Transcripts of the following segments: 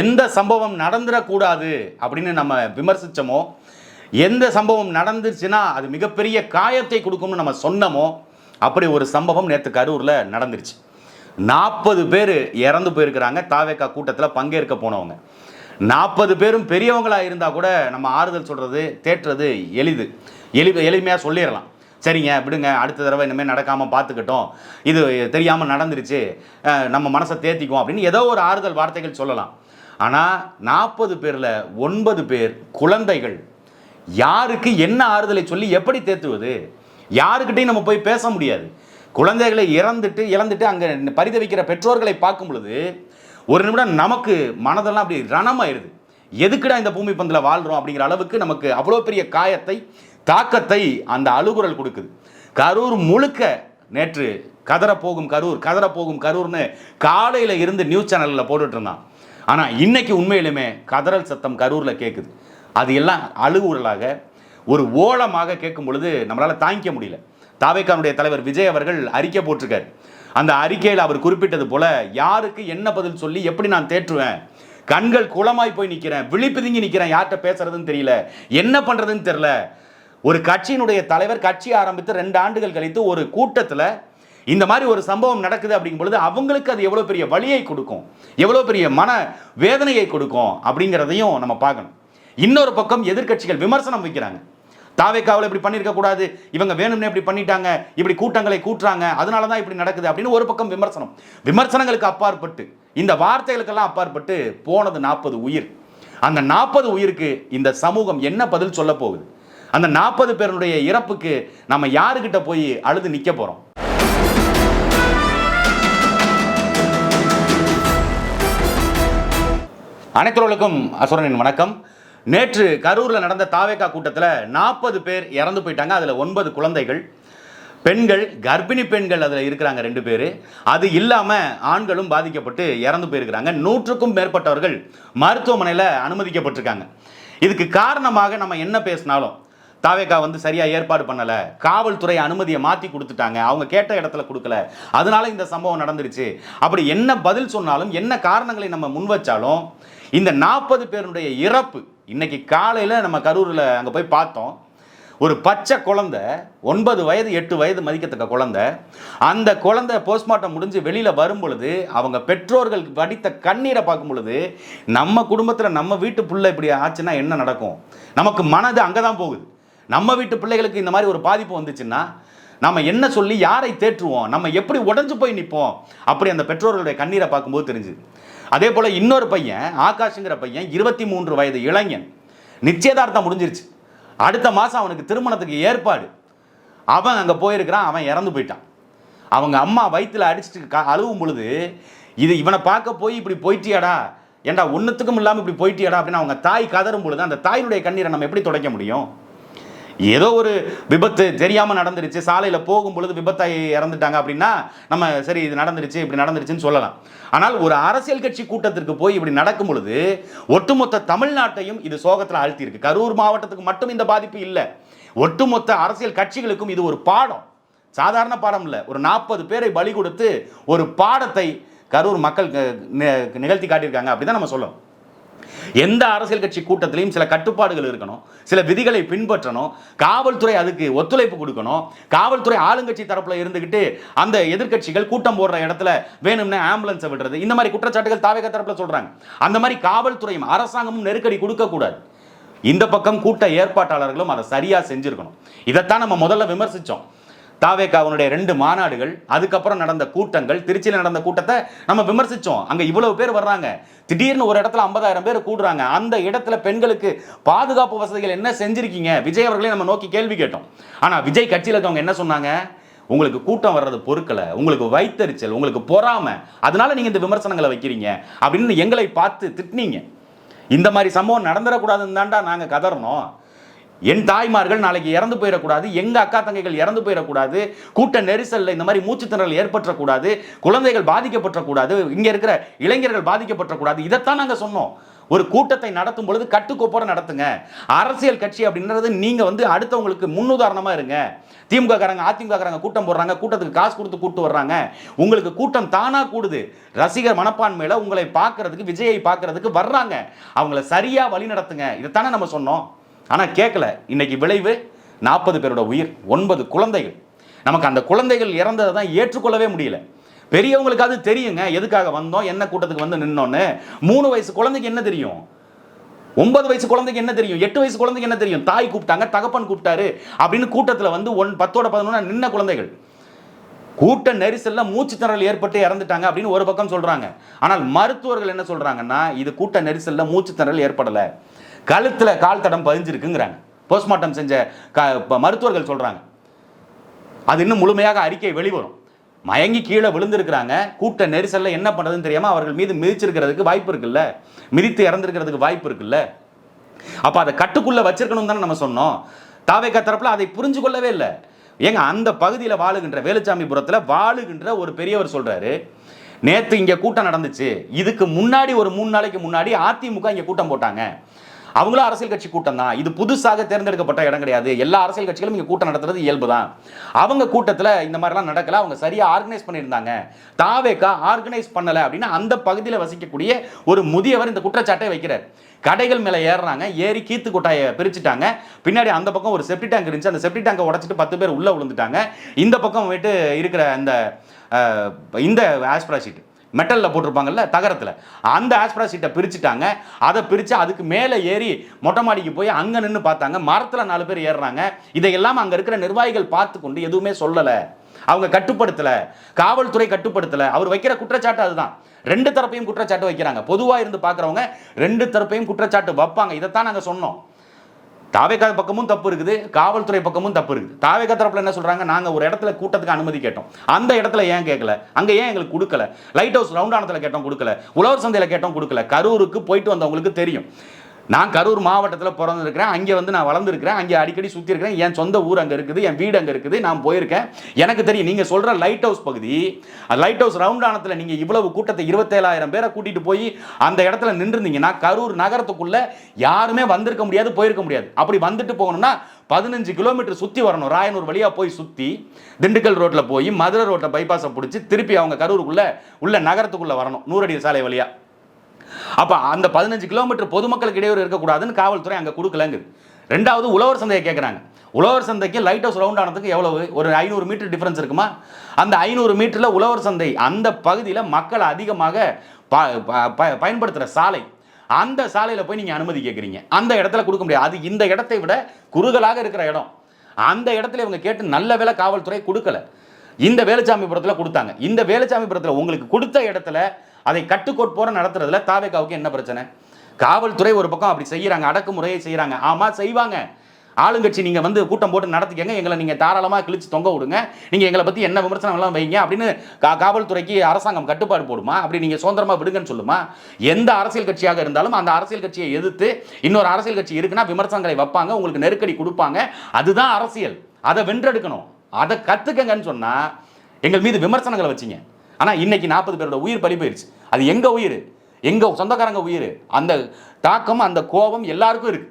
எந்த சம்பவம் நடந்துடக்கூடாது அப்படின்னு நம்ம விமர்சித்தோமோ எந்த சம்பவம் நடந்துருச்சுன்னா அது மிகப்பெரிய காயத்தை கொடுக்கும்னு நம்ம சொன்னோமோ அப்படி ஒரு சம்பவம் நேற்று கரூரில் நடந்துருச்சு. நாற்பது பேர் இறந்து போயிருக்கிறாங்க. தாவேக்கா கூட்டத்தில் பங்கேற்க போனவங்க. நாற்பது பேரும் பெரியவங்களாக இருந்தால் கூட நம்ம ஆறுதல் சொல்கிறது தேற்றுறது எளிது. எளி எளிமையாக சொல்லிடலாம். சரிங்க விடுங்க அடுத்த தடவை இனிமேல் நடக்காமல் பார்த்துக்கிட்டோம். இது தெரியாமல் நடந்துருச்சு. நம்ம மனசை தேத்திக்கும் அப்படின்னு ஏதோ ஒரு ஆறுதல் வார்த்தைகள் சொல்லலாம். ஆனால் நாற்பது பேரில் ஒன்பது பேர் குழந்தைகள். யாருக்கு என்ன ஆறுதலை சொல்லி எப்படி தேத்துவது யாருக்கிட்டையும் நம்ம போய் பேச முடியாது. குழந்தைகளை இறந்துட்டு இழந்துட்டு அங்கே பரிதவிக்கிற பெற்றோர்களை பார்க்கும் பொழுது ஒரு நிமிடம் நமக்கு மனதெல்லாம் அப்படி ரணமாயிருது. எதுக்குடா இந்த பூமி பந்தில் வாழ்கிறோம் அப்படிங்கிற அளவுக்கு நமக்கு அவ்வளோ பெரிய காயத்தை தாக்கத்தை அந்த அழுகுரல் கொடுக்குது. கரூர் முழுக்க நேற்று கதற போகும் கரூர் கதற போகும் கரூர்னு காலையில் இருந்து நியூஸ் சேனலில் போட்டுட்டு இருந்தான். ஆனால் இன்னைக்கு உண்மையிலுமே கதறல் சத்தம் கரூரில் கேட்குது அது எல்லாம் அழுகுறலாக ஒரு ஓலமாக கேட்கும் பொழுது நம்மளால் தாங்கிக்க முடியல. தாவேக்கானுடைய தலைவர் விஜய் அவர்கள் அறிக்கை போட்டிருக்காரு. அந்த அறிக்கையில் அவர் குறிப்பிட்டது போல யாருக்கு என்ன பதில் சொல்லி எப்படி நான் தேற்றுவேன்? கண்கள் குளமாய் போய் நிற்கிறேன் விழிப்புதுங்கி நிற்கிறேன் யார்கிட்ட பேசுறதுன்னு தெரியல. என்ன பண்ணுறதுன்னு தெரியல. ஒரு கட்சியினுடைய தலைவர் கட்சி ஆரம்பித்து ரெண்டு ஆண்டுகள் கழித்து ஒரு கூட்டத்தில் இந்த மாதிரி ஒரு சம்பவம் நடக்குது அப்படிங்கும் பொழுது அவங்களுக்கு அது எவ்வளோ பெரிய வலியை கொடுக்கும்? எவ்வளோ பெரிய மன வேதனையை கொடுக்கும் அப்படிங்கிறதையும் நம்ம பார்க்கணும். இன்னொரு பக்கம் எதிர்க்கட்சிகள் விமர்சனம் வைக்கிறாங்க. தாவேக்காவில் இப்படி பண்ணியிருக்க கூடாது இவங்க வேணும்னே இப்படி பண்ணிட்டாங்க இப்படி கூட்டங்களை கூட்டுறாங்க அதனால தான் இப்படி நடக்குது அப்படின்னு ஒரு பக்கம் விமர்சனம். விமர்சனங்களுக்கு அப்பாற்பட்டு இந்த வார்த்தைகளுக்கெல்லாம் அப்பாற்பட்டு போனது நாற்பது உயிர். அந்த நாற்பது உயிருக்கு இந்த சமூகம் என்ன பதில் சொல்ல போகுது? அந்த நாற்பது பேருடைய இறப்புக்கு நம்ம யாருக்கிட்ட போய் அழுது நிற்க போகிறோம் அனைத்தவர்களுக்கும் அசுரனின் வணக்கம். நேற்று கரூரில் நடந்த தாவேக்கா கூட்டத்தில் நாற்பது பேர் இறந்து போயிட்டாங்க. அதில் ஒன்பது குழந்தைகள். பெண்கள் கர்ப்பிணி பெண்கள் அதில் இருக்கிறாங்க ரெண்டு பேர். அது இல்லாமல் ஆண்களும் பாதிக்கப்பட்டு இறந்து போயிருக்கிறாங்க. நூற்றுக்கும் மேற்பட்டவர்கள் மருத்துவமனையில் அனுமதிக்கப்பட்டிருக்காங்க. இதுக்கு காரணமாக நம்ம என்ன பேசினாலும் தாவேக்கா வந்து சரியாக ஏற்பாடு பண்ணலை. காவல்துறை அனுமதியை மாற்றி கொடுத்துட்டாங்க. அவங்க கேட்ட இடத்துல கொடுக்கல. அதனால இந்த சம்பவம் நடந்துருச்சு. அப்படி என்ன பதில் சொன்னாலும் என்ன காரணங்களை நம்ம முன் வச்சாலும் இந்த நாற்பது பேருடைய இறப்பு இன்னைக்கு காலையில் நம்ம கரூரில் அங்கே போய் பார்த்தோம். ஒரு பச்சை குழந்த ஒன்பது வயது எட்டு வயது மதிக்கத்தக்க குழந்த. அந்த குழந்தை போஸ்ட்மார்ட்டம் முடிஞ்சு வெளியில் வரும் பொழுது அவங்க பெற்றோர்கள் வடித்த கண்ணீரை பார்க்கும் பொழுது நம்ம குடும்பத்தில் நம்ம வீட்டு பிள்ளை இப்படி ஆச்சுன்னா என்ன நடக்கும்? நமக்கு மனது அங்கே தான் போகுது. நம்ம வீட்டு பிள்ளைகளுக்கு இந்த மாதிரி ஒரு பாதிப்பு வந்துச்சுன்னா நம்ம என்ன சொல்லி யாரை தேற்றுவோம்? நம்ம எப்படி உடஞ்சு போய் நிற்போம் அப்படி அந்த பெற்றோர்களுடைய கண்ணீரை பார்க்கும்போது தெரிஞ்சுது. அதே போல் இன்னொரு பையன் ஆகாஷுங்கிற பையன் இருபத்தி மூன்று வயது இளைஞன். நிச்சயதார்த்தம் முடிஞ்சிருச்சு. அடுத்த மாதம் அவனுக்கு திருமணத்துக்கு ஏற்பாடு. அவன் அங்கே போயிருக்கிறான் அவன் இறந்து போயிட்டான். அவங்க அம்மா வயிற்றில் அடிச்சுட்டு க அழுவும் பொழுது இது இவனை பார்க்க போய் இப்படி போயிட்டியாடா ஏன்டா ஒன்றுத்துக்கும் இல்லாமல் இப்படி போயிட்டியாடா அப்படின்னு அவங்க தாய் கதறும் பொழுது அந்த தாயினுடைய கண்ணீரை நம்ம எப்படி துடைக்க முடியும்? ஏதோ ஒரு விபத்து தெரியாமல் நடந்துருச்சு. சாலையில் போகும் பொழுது விபத்தை இறந்துட்டாங்க அப்படின்னா நம்ம சரி இது நடந்துருச்சு இப்படி நடந்துருச்சுன்னு சொல்லலாம். ஆனால் ஒரு அரசியல் கட்சி கூட்டத்திற்கு போய் இப்படி நடக்கும் பொழுது ஒட்டுமொத்த தமிழ்நாட்டையும் இது சோகத்தில் ஆழ்த்தியிருக்கு. கரூர் மாவட்டத்துக்கு மட்டும் இந்த பாதிப்பு இல்லை. ஒட்டுமொத்த அரசியல் கட்சிகளுக்கும் இது ஒரு பாடம். சாதாரண பாடம் இல்லை. ஒரு நாற்பது பேரை பலி கொடுத்து ஒரு பாடத்தை கரூர் மக்கள் நிகழ்த்தி காட்டியிருக்காங்க. அப்படி தான் நம்ம சொல்லணும். எந்த அரசியல் கட்சி கூட்டத்திலையும் சில கட்டுப்பாடுகள் இருக்கணும். சில விதிகளை பின்பற்றணும். காவல்துறை அதுக்கு ஒத்துழைப்பு கொடுக்கணும். காவல்துறை ஆளுங்கட்சி தரப்பில் இருந்துக்கிட்டு அந்த எதிர்க்கட்சிகள் கூட்டம் போடுற இடத்துல வேணும்னு ஆம்புலன்ஸை விடுறது. இந்த மாதிரி குற்றச்சாட்டுகள் தாவேக தரப்பில் சொல்றாங்க. அந்த மாதிரி காவல்துறையும் அரசாங்கமும் நெருக்கடி கொடுக்கக்கூடாது இந்த பக்கம் கூட்ட ஏற்பாட்டாளர்களும் அதை சரியாக செஞ்சுருக்கணும். இதைத்தான் நம்ம முதல்ல விமர்சிச்சோம். தாவேக்காவனுடைய ரெண்டு மாநாடுகள் அதுக்கப்புறம் நடந்த கூட்டங்கள் திருச்சியில் நடந்த கூட்டத்தை நம்ம விமர்சித்தோம் அங்கே இவ்வளவு பேர் வர்றாங்க. திடீர்னு ஒரு இடத்துல ஐம்பதாயிரம் பேர் கூடுறாங்க. அந்த இடத்துல பெண்களுக்கு பாதுகாப்பு வசதிகள் என்ன செஞ்சுருக்கீங்க? விஜய் அவர்களே நம்ம நோக்கி கேள்வி கேட்டோம். ஆனால் விஜய் கட்சியில் இருக்கவங்க என்ன சொன்னாங்க? உங்களுக்கு கூட்டம் வர்றது பொருட்களை உங்களுக்கு வைத்தறிச்சல் உங்களுக்கு பொறாமை. அதனால நீங்கள் இந்த விமர்சனங்களை வைக்கிறீங்க. அப்படின்னு எங்களை பார்த்து திட்டினீங்க. இந்த மாதிரி சம்பவம் நடந்துடக்கூடாதுன்னு தாண்டா நாங்கள் கதறணும். என் தாய்மார்கள் நாளைக்கு இறந்து போயிடக்கூடாது எங்க அக்கா தங்கைகள் இறந்து போயிடக்கூடாது கூட்ட நெரிசலில் இந்த மாதிரி மூச்சு திணறல் ஏற்பற்றக்கூடாது குழந்தைகள் பாதிக்கப்பட்டக்கூடாது இங்க இருக்கிற இளைஞர்கள் பாதிக்கப்பட்டக்கூடாது. இதைத்தான் நாங்கள் சொன்னோம். ஒரு கூட்டத்தை நடத்தும் பொழுது கட்டுக்கோப்போட நடத்துங்க. அரசியல் கட்சி அப்படின்றது நீங்க வந்து அடுத்தவங்களுக்கு முன்னுதாரணமா இருங்க. திமுக காரங்க அதிமுக காரங்க கூட்டம் போடுறாங்க கூட்டத்துக்கு காசு கொடுத்து கூட்டு வர்றாங்க. உங்களுக்கு கூட்டம் தானா கூடுது. ரசிகர் மனப்பான்மையில உங்களை பார்க்கறதுக்கு விஜயை பார்க்கறதுக்கு வர்றாங்க. அவங்கள சரியா வழி நடத்துங்க. இதைத்தானே நம்ம சொன்னோம். ஆனால் கேட்கல இன்னைக்கு விளைவு நாற்பது பேரோட உயிர் ஒன்பது குழந்தைகள். நமக்கு அந்த குழந்தைகள் இறந்ததை தான் ஏற்றுக்கொள்ளவே முடியல. பெரியவங்களுக்கு அது தெரியுங்க. எதுக்காக வந்தோம்? என்ன கூட்டத்துக்கு வந்து நின்னோன்னு. மூணு வயசு குழந்தைக்கு என்ன தெரியும்? ஒன்பது வயசு குழந்தைக்கு என்ன தெரியும்? எட்டு வயசு குழந்தைக்கு என்ன தெரியும்? தாய் கூப்பிட்டாங்க தகப்பன் கூப்பிட்டாரு அப்படின்னு கூட்டத்தில் வந்து ஒன் பத்தோட பதினொன்று நின்ன குழந்தைகள். கூட்ட நெரிசலில் மூச்சு திணறல் ஏற்பட்டு இறந்துட்டாங்க அப்படின்னு ஒரு பக்கம் சொல்கிறாங்க ஆனால் மருத்துவர்கள் என்ன சொல்கிறாங்கன்னா இது கூட்ட நெரிசலில் மூச்சு திணறல் ஏற்படலை. கழுத்தில் கால் தடம் பதிஞ்சிருக்குங்கிறாங்க. போஸ்ட்மார்ட்டம் செஞ்ச க- மருத்துவர்கள் சொல்கிறாங்க அது இன்னும் முழுமையாக அறிக்கை வெளிவரும். மயங்கி கீழே விழுந்திருக்கிறாங்க. கூட்ட நெரிசலில் என்ன பண்ணுறதுன்னு தெரியாமல் அவர்கள் மீது மிதிச்சிருக்கிறதுக்கு வாய்ப்பு இருக்குல்ல? மிதித்து இறந்துருக்கிறதுக்கு வாய்ப்பு இருக்குல்ல? அப்போ அதை கட்டுக்குள்ளே வச்சிருக்கணும் தானே நம்ம சொன்னோம். தாவேக்கா தரப்பில் அதை புரிஞ்சு கொள்ளவே இல்லை. ஏங்க அந்த பகுதியில் வாழுகின்ற வேலுச்சாமிபுரத்தில் வாழுகின்ற ஒரு பெரியவர் சொல்கிறாரு நேற்று இங்கே கூட்டம் நடந்துச்சு. இதுக்கு முன்னாடி ஒரு மூணு நாளைக்கு முன்னாடி அதிமுக இங்கே கூட்டம் போட்டாங்க. அவங்களும் அரசியல் கட்சி கூட்டம் தான். இது புதுசாக தேர்ந்தெடுக்கப்பட்ட இடம் கிடையாது. எல்லா அரசியல் கட்சிகளும் இங்கே கூட்டம் நடத்துறது இயல்பு தான். அவங்க கூட்டத்தில் இந்த மாதிரிலாம் நடக்கல. அவங்க சரியாக ஆர்கனைஸ் பண்ணியிருந்தாங்க. தாவேக்கா ஆர்கனைஸ் பண்ணலை அப்படின்னா அந்த பகுதியில் வசிக்கக்கூடிய ஒரு முதியவர் இந்த குற்றச்சாட்டை வைக்கிறார். கடைகள் மேலே ஏறுறாங்க. ஏறி கீத்து கொட்டாயை பிரிச்சுட்டாங்க. பின்னாடி அந்த பக்கம் ஒரு செப்டி டேங்க் இருந்துச்சு. அந்த செப்டி டேங்கை உடச்சிட்டு பத்து பேர் உள்ளே விழுந்துட்டாங்க. இந்த பக்கம் போயிட்டு இருக்கிற அந்த இந்த ஆஸ்பிரா ஷீட் மெட்டலில் போட்டிருப்பாங்கல்ல தகரத்தில். அந்த ஆஸ்பிரா சீட்டை பிரிச்சுட்டாங்க. அதை பிரித்து அதுக்கு மேலே ஏறி மொட்டை மாடிக்கு போய் அங்கே நின்று பார்த்தாங்க. மரத்தில் நாலு பேர் ஏறுறாங்க. இதையெல்லாம் அங்கே இருக்கிற நிர்வாகிகள் பார்த்து கொண்டு எதுவுமே சொல்லலை. அவங்க கட்டுப்படுத்தலை. காவல்துறை கட்டுப்படுத்தலை. அவர் வைக்கிற குற்றச்சாட்டு அதுதான். ரெண்டு தரப்பையும் குற்றச்சாட்டு வைக்கிறாங்க. பொதுவாக இருந்து பார்க்குறவங்க ரெண்டு தரப்பையும் குற்றச்சாட்டு வைப்பாங்க. இதைத்தான் நாங்கள் சொன்னோம். தாவேக்கா பக்கமும் தப்பு இருக்குது காவல்துறை பக்கமும் தப்பு இருக்குது. தாவேக்கா தரப்புல என்ன சொல்கிறாங்க நாங்கள் ஒரு இடத்துல கூட்டத்துக்கு அனுமதி கேட்டோம். அந்த இடத்துல ஏன் கேட்கல? அங்கே ஏன் எங்களுக்கு கொடுக்கல? லைட் ஹவுஸ் ரவுண்டானத்தில் கேட்டோம் கொடுக்கல. உழவர் சந்தையில் கேட்டோம் கொடுக்கல. கரூருக்கு போயிட்டு வந்தவங்களுக்கு தெரியும். நான் கரூர் மாவட்டத்தில் பிறந்திருக்கிறேன். அங்கே வந்து நான் வளர்ந்துருக்கிறேன். அங்கே அடிக்கடி சுற்றி இருக்கிறேன் என் சொந்த ஊர் அங்கே இருக்குது. என் வீடு அங்கே இருக்குது. நான் போயிருக்கேன். எனக்கு தெரியும் நீங்கள் சொல்கிற லைட் ஹவுஸ் பகுதி லைட் ஹவுஸ் ரவுண்டானத்தில் நீங்கள் இவ்வளவு கூட்டத்தை இருபத்தேழாயிரம் பேரை கூட்டிகிட்டு போய் அந்த இடத்துல நின்றுருந்தீங்கன்னா கரூர் நகரத்துக்குள்ளே யாருமே வந்திருக்க முடியாது போயிருக்க முடியாது. அப்படி வந்துட்டு போகணும்னா பதினஞ்சு கிலோமீட்டர் சுற்றி வரணும். ராயனூர் வழியாக போய் சுற்றி திண்டுக்கல் ரோட்டில் போய் மதுரை ரோட்டில் பைபாஸை பிடிச்சி திருப்பி அவங்க கரூருக்குள்ளே உள்ள நகரத்துக்குள்ளே வரணும். நூறடி சாலை வழியாக அப்போ அந்த பதினஞ்சு கிலோமீட்டர் பொதுமக்களுக்கு இடையூறு இருக்கக்கூடாதுன்னு காவல்துறை அங்கே கொடுக்கலங்குது. ரெண்டாவது உழவர் சந்தையை கேட்குறாங்க உழவர் சந்தைக்கு லைட் ஹவுஸ் ரவுண்ட் ஆனதுக்கு எவ்வளவு? ஒரு ஐநூறு மீட்டர் டிஃப்ரென்ஸ் இருக்குமா? அந்த ஐநூறு மீட்டரில் உழவர் சந்தை அந்த பகுதியில் மக்கள் அதிகமாக ப- ப- ப- பயன்படுத்துகிற சாலை. அந்த சாலையில் போய் நீங்கள் அனுமதி கேட்குறீங்க அந்த இடத்துல கொடுக்க முடியாது. அது இந்த இடத்தை விட குறுகலாக இருக்கிற இடம். அந்த இடத்துல இவங்க கேட்டு நல்ல வேலை காவல்துறை கொடுக்கல. இந்த வேலுச்சாமிபுரத்தில் கொடுத்தாங்க. இந்த வேலுச்சாமிபுரத்தில் உங்களுக்கு கொடுத்த இடத்துல அதை கட்டுக்கோட்போற நடத்துறதுல தாவேக்காவுக்கு என்ன பிரச்சனை? காவல்துறை ஒரு பக்கம் அப்படி செய்யறாங்க அடக்குமுறையை செய்யறாங்க. ஆமா செய்வாங்க. ஆளுங்கட்சி நீங்க வந்து கூட்டம் போட்டு நடத்திக்கங்க எங்களை நீங்க தாராளமா கிழிச்சு தொங்க விடுங்க. நீங்க எங்களை பத்தி என்ன விமர்சனம் எல்லாம் வைங்க அப்படின்னு காவல்துறைக்கு அரசாங்கம் கட்டுப்பாடு போடுமா? அப்படி நீங்க சுதந்திரமா விடுங்கன்னு சொல்லுமா? எந்த அரசியல் கட்சியாக இருந்தாலும் அந்த அரசியல் கட்சியை எதிர்த்து இன்னொரு அரசியல் கட்சி இருக்குன்னா விமர்சனங்களை வைப்பாங்க உங்களுக்கு நெருக்கடி கொடுப்பாங்க. அதுதான் அரசியல். அதை வென்றெடுக்கணும். அதை கத்துக்கங்கன்னு சொன்னா எங்கள் மீது விமர்சனங்களை வச்சிங்க. ஆனால் இன்னைக்கு நாற்பது பேரோட உயிர் பலி போயிடுச்சு அது எங்க உயிர்? எங்க சொந்தக்காரங்க உயிர்? அந்த தாக்கம் அந்த கோபம் எல்லாருக்கும் இருக்கு.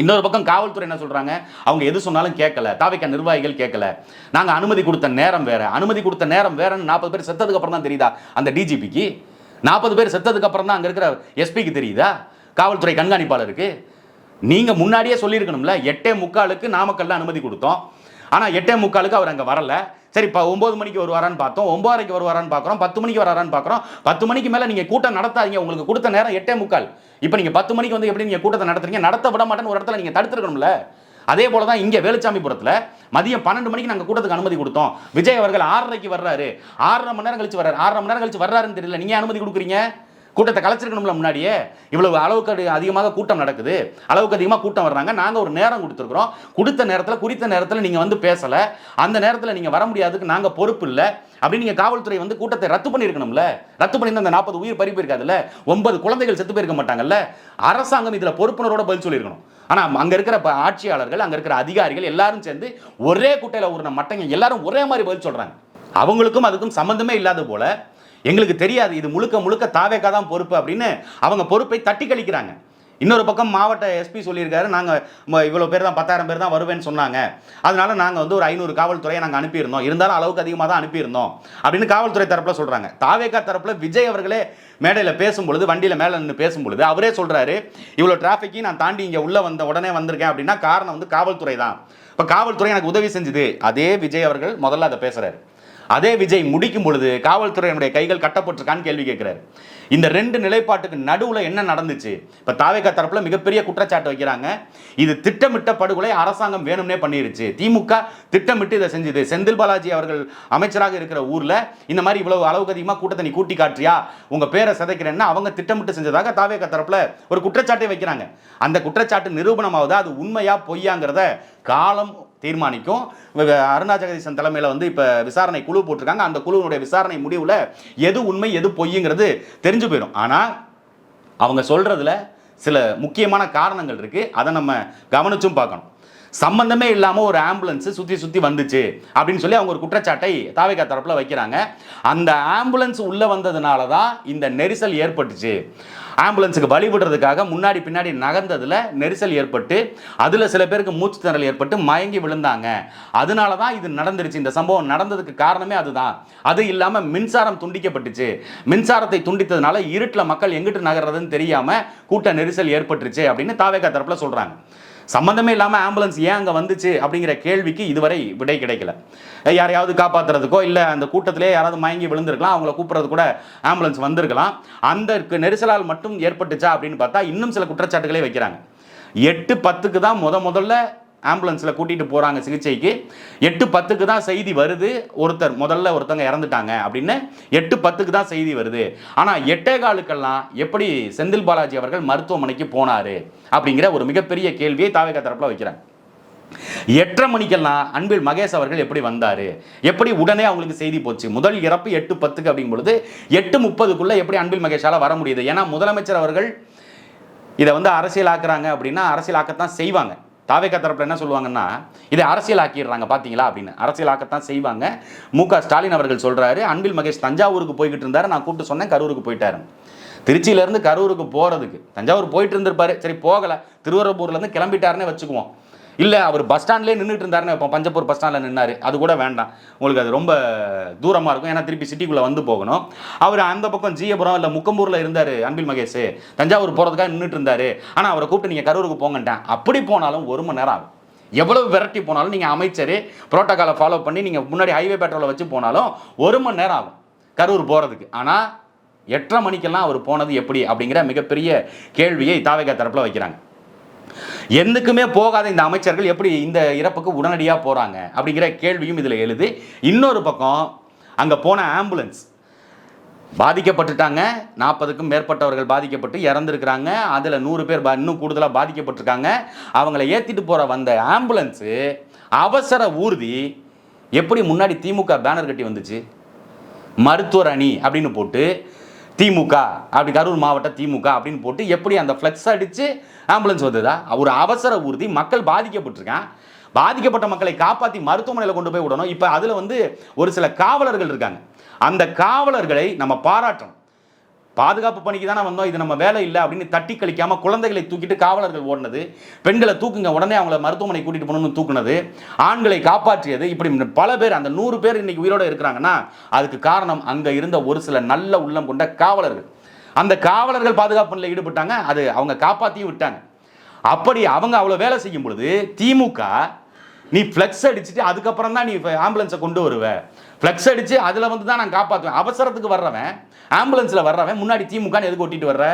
இன்னொரு பக்கம் காவல்துறை என்ன சொல்கிறாங்க அவங்க எது சொன்னாலும் கேட்கல. தாவிக்க நிர்வாகிகள் கேட்கல. நாங்கள் அனுமதி கொடுத்த நேரம் வேற. அனுமதி கொடுத்த நேரம் வேறன்னு நாற்பது பேர் செத்ததுக்கு அப்புறம் தான் தெரியுதா? அந்த டிஜிபிக்கு நாற்பது பேர் செத்ததுக்கு அப்புறம் தான் அங்கே இருக்கிற எஸ்பிக்கு தெரியுதா? காவல்துறை கண்காணிப்பாளருக்கு. நீங்கள் முன்னாடியே சொல்லியிருக்கணும்ல எட்டே முக்காலுக்கு நாமக்கல்ல அனுமதி கொடுத்தோம். ஆனால் எட்டே முக்காலுக்கு அவர் அங்கே வரலை. சரி இப்போ ஒம்பது மணிக்கு வருவாரான்னு பார்த்தோம் ஒம்பதரைக்கு வருவாரான்னு பார்க்குறோம் பத்து மணிக்கு வராரான்னு பார்க்குறோம். பத்து மணிக்கு மேலே நீங்கள் கூட்டம் நடத்தாதீங்க உங்களுக்கு கொடுத்த நேரம் எட்டே முக்கால். இப்போ நீங்கள் பத்து மணிக்கு வந்து எப்படி நீங்கள் கூட்டத்தை நடத்துறீங்க? நடத்த விட மாட்டேன்னு ஒரு இடத்துல நீங்கள் தடுத்துருக்கணும்ல. அதே போல தான் இங்கே வேலுச்சாமிபுரத்தில் மதியம் பன்னெண்டு மணிக்கு நாங்கள் கூட்டத்துக்கு அனுமதி கொடுத்தோம். விஜய் அவர்கள் ஆறரைக்கு வர்றாரு. ஆறரை மணி நேரம் கழிச்சு வர்றாரு. ஆறரை மணி நேரம் கழிச்சு வர்றாருன்னு தெரியல. நீங்கள் அனுமதி கொடுக்குறீங்க? கூட்டத்தை கலைச்சிருக்கணும்ல முன்னாடியே? இவ்வளவு அளவுக்கு அடி- அதிகமாக கூட்டம் நடக்குது. அளவுக்கு அதிகமாக கூட்டம் வர்றாங்க. நாங்கள் ஒரு நேரம் கொடுத்துருக்குறோம். கொடுத்த நேரத்தில் குறித்த நேரத்தில் நீங்கள் வந்து பேசலை. அந்த நேரத்தில் நீங்கள் வர முடியாதுக்கு நாங்கள் பொறுப்பு இல்லை. அப்படின்னு நீங்கள் காவல்துறை வந்து கூட்டத்தை ரத்து பண்ணியிருக்கணும்ல. ரத்து பண்ணி அந்த நாற்பது உயிர் பறி போயிருக்காதுல்ல? ஒன்பது குழந்தைகள் செத்து போயிருக்க மாட்டாங்கல்ல? அரசாங்கம் இதில் பொறுப்புணரோட பதில் சொல்லியிருக்கணும். ஆனால் அங்கே இருக்கிற ப- ஆட்சியாளர்கள் அங்கே இருக்கிற அதிகாரிகள் எல்லாரும் சேர்ந்து ஒரே குட்டையில் ஒரு மட்டங்க எல்லாரும் ஒரே மாதிரி பதில் சொல்கிறாங்க அவங்களுக்கும் அதுக்கும் சம்மந்தமே இல்லாத போல எங்களுக்கு தெரியாது. இது முழுக்க முழுக்க தாவேக்கா தான் பொறுப்பு அப்படின்னு அவங்க பொறுப்பை தட்டி கழிக்கிறாங்க. இன்னொரு பக்கம் மாவட்ட எஸ்பி சொல்லியிருக்காரு நாங்கள் இவ்வளோ பேர் தான் பத்தாயிரம் பேர் தான் வருவேன்னு சொன்னாங்க. அதனால நாங்கள் வந்து ஒரு ஐநூறு காவல்துறையை நாங்கள் அனுப்பியிருந்தோம். இருந்தாலும் அளவுக்கு அதிகமாக தான் அனுப்பியிருந்தோம் அப்படின்னு காவல்துறை தரப்பில் சொல்கிறாங்க தாவேக்கா தரப்பில் விஜய் அவர்களே மேடையில் பேசும்பொழுது வண்டியில் மேலே நின்று பேசும்பொழுது அவரே சொல்கிறாரு இவ்வளோ டிராஃபிக்கையும் நான் தாண்டி இங்கே உள்ளே வந்த உடனே வந்திருக்கேன் அப்படின்னா காரணம் வந்து காவல்துறை தான். இப்போ காவல்துறை எனக்கு உதவி செஞ்சுது. அதே விஜய் அவர்கள் முதல்ல அதை பேசுகிறாரு அதே விஜய் முடிக்கும் பொழுது காவல்துறையினுடைய கைகள் கட்டப்பட்டிருக்கான்னு கேள்வி கேட்கிறாரு. இந்த ரெண்டு நிலைப்பாட்டுக்கு நடுவில் என்ன நடந்துச்சு? இப்போ தாவேக்கா தரப்பில் மிகப்பெரிய குற்றச்சாட்டு வைக்கிறாங்க. இது திட்டமிட்ட படுகொலை அரசாங்கம் வேணும்னே பண்ணிருச்சு. திமுக திட்டமிட்டு இதை செஞ்சது. செந்தில் பாலாஜி அவர்கள் அமைச்சராக இருக்கிற ஊரில் இந்த மாதிரி இவ்வளவு அளவுக்கு அதிகமாக கூட்டத்தை நீ கூட்டி காட்டுறியா? உங்கள் பேரை சிதைக்கிறேன்னா அவங்க திட்டமிட்டு செஞ்சதாக தாவேக்கா தரப்பில் ஒரு குற்றச்சாட்டை வைக்கிறாங்க. அந்த குற்றச்சாட்டு நிரூபணமாவது அது உண்மையா பொய்யாங்கிறத காலம் தீர்மானிக்கும். அருணா ஜெகதீசன் தலைமையில் வந்து இப்போ விசாரணை குழு போட்டிருக்காங்க. அந்த குழுவினுடைய விசாரணை முடிவில் எது உண்மை எது பொய்யுங்கிறது தெரிஞ்சு போயிடும். ஆனால் அவங்க சொல்கிறதுல சில முக்கியமான காரணங்கள் இருக்குது அதை நம்ம கவனிச்சும் பார்க்கணும். சம்பந்தமே இல்லாமல் ஒரு ஆம்புலன்ஸ் சுற்றி சுற்றி வந்துச்சு அப்படின்னு சொல்லி அவங்க ஒரு குற்றச்சாட்டை தாவேகா தரப்பில் வைக்கிறாங்க. அந்த ஆம்புலன்ஸ் உள்ளே வந்ததுனால தான் இந்த நெரிசல் ஏற்பட்டுச்சு. ஆம்புலன்ஸுக்கு வழி விடுறதுக்காக முன்னாடி பின்னாடி நகர்ந்ததில் நெரிசல் ஏற்பட்டு அதில் சில பேருக்கு மூச்சு திணறல் ஏற்பட்டு மயங்கி விழுந்தாங்க. அதனால தான் இது நடந்துருச்சு. இந்த சம்பவம் நடந்ததுக்கு காரணமே அதுதான். அது இல்லாமல் மின்சாரம் துண்டிக்கப்பட்டுச்சு. மின்சாரத்தை துண்டித்ததுனால இருட்டில் மக்கள் எங்கிட்டு நகர்றதுன்னு தெரியாமல் கூட்ட நெரிசல் ஏற்பட்டுருச்சு அப்படின்னு தாவேகா தரப்பில் சொல்கிறாங்க சம்மந்தமே இல்லாமல் ஆம்புலன்ஸ் ஏன் அங்கே வந்துச்சு அப்படிங்கிற கேள்விக்கு இதுவரை விடை கிடைக்கல. யாரையாவது காப்பாற்றுறதுக்கோ இல்லை அந்த கூட்டத்திலே யாராவது மயங்கி விழுந்திருக்கலாம் அவங்கள கூப்பிட்றது கூட ஆம்புலன்ஸ் வந்திருக்கலாம். அந்த நெரிசலால் மட்டும் ஏற்பட்டுச்சா அப்படின்னு பார்த்தா இன்னும் சில குற்றச்சாட்டுகளே வைக்கிறாங்க. எட்டு பத்துக்கு தான் முத முதல்ல ஆம்புலன்ஸில் கூட்டிகிட்டு போகிறாங்க சிகிச்சைக்கு. எட்டு பத்துக்கு தான் செய்தி வருது. ஒருத்தர் முதல்ல ஒருத்தவங்க இறந்துட்டாங்க அப்படின்னு எட்டு பத்துக்கு தான் செய்தி வருது. ஆனால் எட்டே காலுக்கெல்லாம் எப்படி செந்தில் பாலாஜி அவர்கள் மருத்துவமனைக்கு போனார் அப்படிங்கிற ஒரு மிகப்பெரிய கேள்வியை தாவேகா தரப்பில் வைக்கிறாங்க எட்டரை மணிக்கெல்லாம் அன்பில் மகேஷ் அவர்கள் எப்படி வந்தார்? எப்படி உடனே அவங்களுக்கு செய்தி போச்சு? முதல் இறப்பு எட்டு பத்துக்கு அப்படிங்கும் பொழுது எட்டு முப்பதுக்குள்ளே எப்படி அன்பில் மகேஷால் வர முடியுது? ஏன்னா முதலமைச்சர் அவர்கள் இதை வந்து அரசியலாக்குறாங்க அப்படின்னா அரசியலாக்கத்தான் செய்வாங்க. தாவேக்கா தரப்பில் என்ன சொல்லுவாங்கன்னா இதை அரசியலாக்கிடுறாங்க பார்த்தீங்களா அப்படின்னு. அரசியலாக்கத்தான் செய்வாங்க. மு க ஸ்டாலின் அவர்கள் சொல்கிறாரு அன்பில் மகேஷ் தஞ்சாவூருக்கு போய்கிட்டு இருந்தார் நான் கூப்பிட்டு சொன்னேன் கரூருக்கு போயிட்டாரு. திருச்சியிலேருந்து கரூருக்கு போகிறதுக்கு தஞ்சாவூர் போயிட்டு இருந்திருப்பாரு. சரி போகலை. திருவரப்பூர்லேருந்து கிளம்பிட்டாருன்னே வச்சுக்குவோம். இல்லை அவர் பஸ் ஸ்டாண்ட்லேயே நின்றுட்டு இருந்தாருன்னு இப்போ பஞ்சப்பூர் பஸ் ஸ்டாண்டில் நின்னார். அது கூட வேண்டாம். உங்களுக்கு அது ரொம்ப தூரமாக இருக்கும். ஏன்னா திருப்பி சிட்டிக்குள்ளே வந்து போகணும். அவர் அந்த பக்கம் ஜீயபுரம் இல்லை முக்கம்பூரில் இருந்தார் அன்பில் மகேஷ். தஞ்சாவூர் போகிறதுக்காக நின்றுட்டு இருந்தார் ஆனால் அவரை கூப்பிட்டு நீங்கள் கரூருக்கு போங்கன்ட்டேன். அப்படி போனாலும் ஒரு மணி நேரம் ஆகும். எவ்வளவு விரட்டி போனாலும் நீங்கள் அமைச்சர் புரோட்டோகாலை ஃபாலோ பண்ணி நீங்கள் முன்னாடி ஹைவே பெட்ரோலை வச்சு போனாலும் ஒரு மணி நேரம் ஆகும் கரூர் போகிறதுக்கு ஆனால் எட்டரை மணிக்கெல்லாம் அவர் போனது எப்படி அப்படிங்கிற மிகப்பெரிய கேள்வியை தாவேகா தரப்பில் வைக்கிறாங்க. எதுக்குமே போகாத இந்த அமைச்சர்கள் எப்படி இந்த இறப்புக்கு உடனடியாக போகிறாங்க அப்படிங்கிற கேள்வியும் இதில் எழுது. இன்னொரு பக்கம் அங்கே போன ஆம்புலன்ஸ் பாதிக்கப்பட்டுட்டாங்க. நாற்பதுக்கும் மேற்பட்டவர்கள் பாதிக்கப்பட்டு இறந்துருக்கிறாங்க. அதில் நூறு பேர் பா- இன்னும் கூடுதலாக பாதிக்கப்பட்டிருக்காங்க. அவங்கள ஏற்றிட்டு போகிற வந்த ஆம்புலன்ஸு அவசர ஊர்தி எப்படி முன்னாடி திமுக பேனர் கட்டி வந்துச்சு? மருத்துவர் அணி அப்படின்னு போட்டு திமுக அப்படி கரூர் மாவட்ட திமுக அப்படின்னு போட்டு எப்படி அந்த ஃப்ளெக்ஸ் அடித்து ஆம்புலன்ஸ் வந்ததா ஒரு அவசர ஊர்தி மக்கள் பாதிக்கப்பட்டிருக்கான். பாதிக்கப்பட்ட மக்களை காப்பாற்றி மருத்துவமனையில் கொண்டு போய் விடணும். இப்போ அதில் வந்து ஒரு சில காவலர்கள் இருக்காங்க. அந்த காவலர்களை நம்ம பாராட்டணும். பாதுகாப்பு பணிக்கு தானே வந்தோம். இது நம்ம வேலை இல்லை அப்படின்னு தட்டி கழிக்காம குழந்தைகளை தூக்கிட்டு காவலர்கள் ஓடினது. பெண்களை தூக்குங்க. உடனே அவங்கள மருத்துவமனை கூட்டிட்டு போகணும்னு தூக்குனது. ஆண்களை காப்பாற்றியது. இப்படி பல பேர் அந்த நூறு பேர் இன்னைக்கு உயிரோட இருக்கிறாங்கன்னா அதுக்கு காரணம் அங்க இருந்த ஒரு சில நல்ல உள்ளம் கொண்ட காவலர்கள். அந்த காவலர்கள் பாதுகாப்பு பணியில் ஈடுபட்டாங்க. அது அவங்க காப்பாற்றியும் விட்டாங்க. அப்படி அவங்க அவ்வளோ வேலை செய்யும் பொழுது திமுக நீ ஃப்ளெக்ஸ் அடிச்சுட்டு அதுக்கப்புறம் தான் நீ ஆம்புலன்ஸை கொண்டு வருவ. ஃப்ளெக்ஸ் அடிச்சு அதில் வந்து தான் நான் காப்பாற்றுவேன் அவசரத்துக்கு வர்றவன் ஆம்புலன்ஸில் வர்றவன் முன்னாடி திமுகன்னு எதுக்கு ஓட்டிட்டு வர்ற?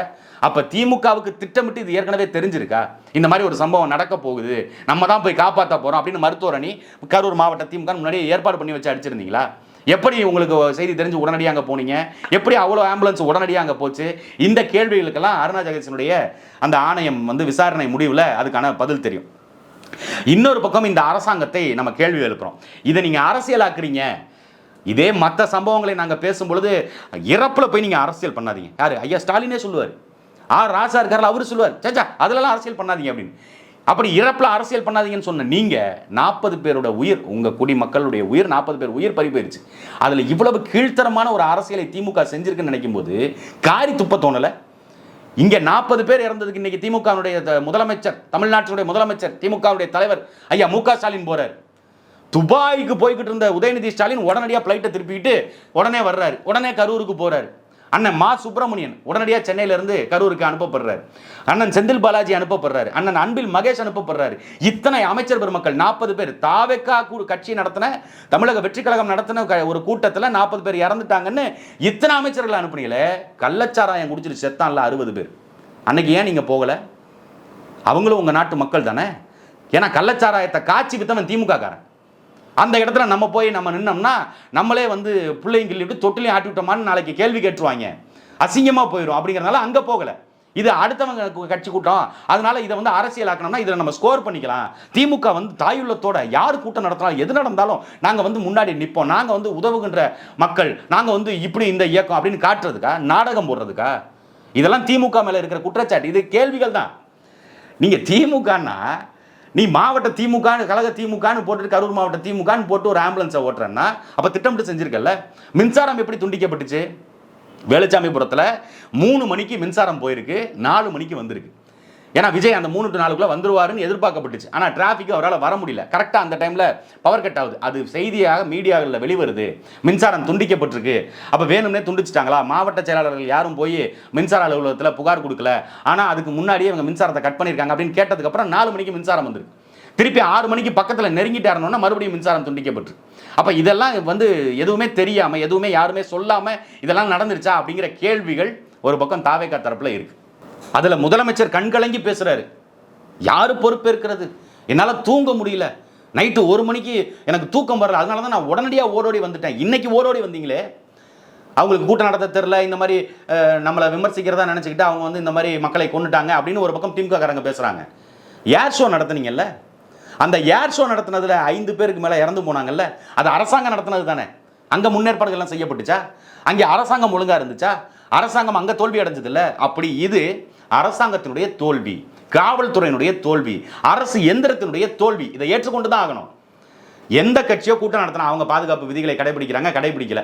அப்போ திமுகவுக்கு திட்டமிட்டு இது ஏற்கனவே தெரிஞ்சிருக்கா? இந்த மாதிரி ஒரு சம்பவம் நடக்க போகுது. நம்ம தான் போய் காப்பாற்ற போகிறோம் அப்படின்னு மருத்துவர் அணி கரூர் மாவட்ட திமுக முன்னாடியே ஏற்பாடு பண்ணி வச்சு அடிச்சிருந்தீங்களா? எப்படி உங்களுக்கு செய்தி தெரிஞ்சு உடனடியாக அங்கே போனீங்க? எப்படி அவ்வளோ ஆம்புலன்ஸ் உடனடியாக அங்கே போச்சு? இந்த கேள்விகளுக்கெல்லாம் அருணா ஜெகதீசனுடைய அந்த ஆணையம் வந்து விசாரணை முடிவில் அதுக்கான பதில் தெரியும். இன்னொரு பக்கம் இந்த அரசாங்கத்தை நம்ம கேள்வி எழுப்புறோம். இதை நீங்கள் அரசியலாக்குறீங்க. இதே மற்ற சம்பவங்களை நாங்கள் பேசும் பொழுது இறப்பில் போய் நீங்கள் அரசியல் பண்ணாதீங்க. யார்? ஐயா ஸ்டாலினே சொல்லுவார். ஆர் ராசா இருக்கார்ல அவரு சொல்லுவார். சேச்சா அதிலலாம் அரசியல் பண்ணாதீங்க அப்படின்னு. அப்படி இறப்பில் அரசியல் பண்ணாதீங்கன்னு சொன்ன நீங்கள் நாற்பது பேரோட உயிர் உங்கள் குடிமக்களுடைய உயிர் நாற்பது பேர் உயிர் பறி போயிருச்சு. அதில் இவ்வளவு கீழ்த்தரமான ஒரு அரசியலை திமுக செஞ்சிருக்குன்னு நினைக்கும் போது காரி துப்ப தோணலை. இங்கே நாற்பது பேர் இறந்ததுக்கு இன்னைக்கு திமுகவுடைய முதலமைச்சர் தமிழ்நாட்டினுடைய முதலமைச்சர் திமுகவுடைய தலைவர் ஐயா மு க ஸ்டாலின் போறார். துபாய்க்கு போய்கிட்டு இருந்த உதயநிதி ஸ்டாலின் உடனடியாக ஃப்ளைட்டை திருப்பிட்டு உடனே வர்றாரு. உடனே கரூருக்கு போறாரு. அண்ணன் மா சுப்பிரமணியன் உடனடியாக சென்னையிலேருந்து கரூருக்கு அனுப்பப்படுறாரு. அண்ணன் செந்தில் பாலாஜி அனுப்பப்படுறாரு. அண்ணன் அன்பில் மகேஷ் அனுப்பப்படுறாரு. இத்தனை அமைச்சர் பெருமக்கள் நாற்பது பேர். தாவேக்கா கூ கட்சி நடத்தின தமிழக வெற்றி கழகம் நடத்தின க- ஒரு கூட்டத்தில் நாற்பது பேர் இறந்துட்டாங்கன்னு இத்தனை அமைச்சர்கள் அனுப்புனீங்களே? கள்ளச்சாராயம் குடிச்சிட்டு செத்தான்ல அறுபது பேர். அன்னைக்கு ஏன் நீங்கள் போகலை? அவங்களும் உங்கள் நாட்டு மக்கள் தானே? ஏன்னா கள்ளச்சாராயத்தை காட்சி வித்தவன் திமுக காரன் அந்த இடத்துல நம்ம போய் நம்ம நின்னோம்னா நம்மளே வந்து பிள்ளைங்க கிள்ளிட்டு தொட்டிலையும் ஆட்டி விட்டோமான்னு நாளைக்கு கேள்வி கேட்டுருவாங்க. அசிங்கமாக போயிடும் அப்படிங்கிறனால அங்கே போகலை. இது அடுத்தவங்க கட்சி கூட்டம். அதனால இதை வந்து அரசியலாக்கணும்னா இதில் நம்ம ஸ்கோர் பண்ணிக்கலாம். திமுக வந்து தாயுள்ளத்தோட யார் கூட்டம் நடத்தினாலும் எது நடந்தாலும் நாங்கள் வந்து முன்னாடி நிற்போம் நாங்கள் வந்து உதவுகின்ற மக்கள் நாங்கள் வந்து இப்படி இந்த இயக்கம் அப்படின்னு காட்டுறதுக்கா? நாடகம் போடுறதுக்கா? இதெல்லாம் திமுக மேலே இருக்கிற குற்றச்சாட்டு. இது கேள்விகள் தான். நீங்கள் திமுகன்னா நீ மாவட்ட திமுக கழக திமுகன்னு போட்டுட்டு கரூர் மாவட்ட திமுகன்னு போட்டு ஒரு ஆம்புலன்ஸை ஓட்டுறேன்னா அப்போ திட்டமிட்டு செஞ்சிருக்கல மின்சாரம் எப்படி துண்டிக்கப்பட்டுச்சு? வேலுச்சாமிபுரத்தில் மூணு மணிக்கு மின்சாரம் போயிருக்கு நாலு மணிக்கு வந்திருக்கு. ஏன்னா விஜய் அந்த மூணு டு நாலுக்குள்ள வந்துருவாருன்னு எதிர்பார்க்கப்பட்டுச்சு. ஆனால் டிராஃபிக் அவரால் வர முடியல. கரெக்டாக அந்த டைமில் பவர் கட் ஆகுது. அது செய்தியாக மீடியாவில் வெளிவருது. மின்சாரம் துண்டிக்கப்பட்டிருக்கு. அப்போ வேணும்னே துண்டிச்சிட்டாங்களா? மாவட்ட செயலாளர்கள் யாரும் போய் மின்சார அலுவலகத்தில் புகார் கொடுக்கல. ஆனால் அதுக்கு முன்னாடியே இவங்க மின்சாரத்தை கட் பண்ணியிருக்காங்க அப்படின்னு கேட்டதுக்கப்புறம் நாலு மணிக்கு மின்சாரம் வந்துருக்கு. திருப்பி ஆறு மணிக்கு பக்கத்தில் நெருங்கிட்டாருன்னா மறுபடியும் மின்சாரம் துண்டிக்கப்பட்டு அப்போ இதெல்லாம் வந்து எதுவுமே தெரியாமல் எதுவுமே யாருமே சொல்லாமல் இதெல்லாம் நடந்துருச்சா அப்படிங்கிற கேள்விகள் ஒரு பக்கம் தாவேக்கா தரப்பில் இருக்குது அதில் முதலமைச்சர் கண்கலங்கி பேசுகிறாரு யார் பொறுப்பேற்கிறது என்னால் தூங்க முடியல. நைட்டு ஒரு மணிக்கு எனக்கு தூக்கம் வரல. அதனால தான் நான் உடனடியாக ஓடோடி வந்துட்டேன். இன்னைக்கு ஓடோடி வந்தீங்களே? அவங்களுக்கு கூட்டம் நடத்த தெரில இந்த மாதிரி நம்மளை விமர்சிக்கிறதா நினச்சிக்கிட்டு அவங்க வந்து இந்த மாதிரி மக்களை கொண்டுட்டாங்க அப்படின்னு ஒரு பக்கம் திமுககாரங்க பேசுகிறாங்க ஏர் ஷோ நடத்துனீங்கல்ல? அந்த ஏர் ஷோ நடத்தினதில் ஐந்து பேருக்கு மேலே இறந்து போனாங்கல்ல? அது அரசாங்கம் நடத்துனது தானே? அங்கே முன்னேற்பாடுகள்லாம் செய்யப்பட்டுச்சா? அங்கே அரசாங்கம் ஒழுங்காக இருந்துச்சா? அரசாங்கம் அங்கே தோல்வி அடைஞ்சதில்ல? அப்படி இது அரசாங்கத்தினுடைய தோல்வி காவல்துறையினுடைய தோல்வி அரசு எந்திரத்தினுடைய தோல்வி இதை ஏற்றுக்கொண்டு தான் ஆகணும். எந்த கட்சியோ கூட்டம் நடத்தினா அவங்க பாதுகாப்பு விதிகளை கடைபிடிக்கிறாங்க கடைபிடிக்கல.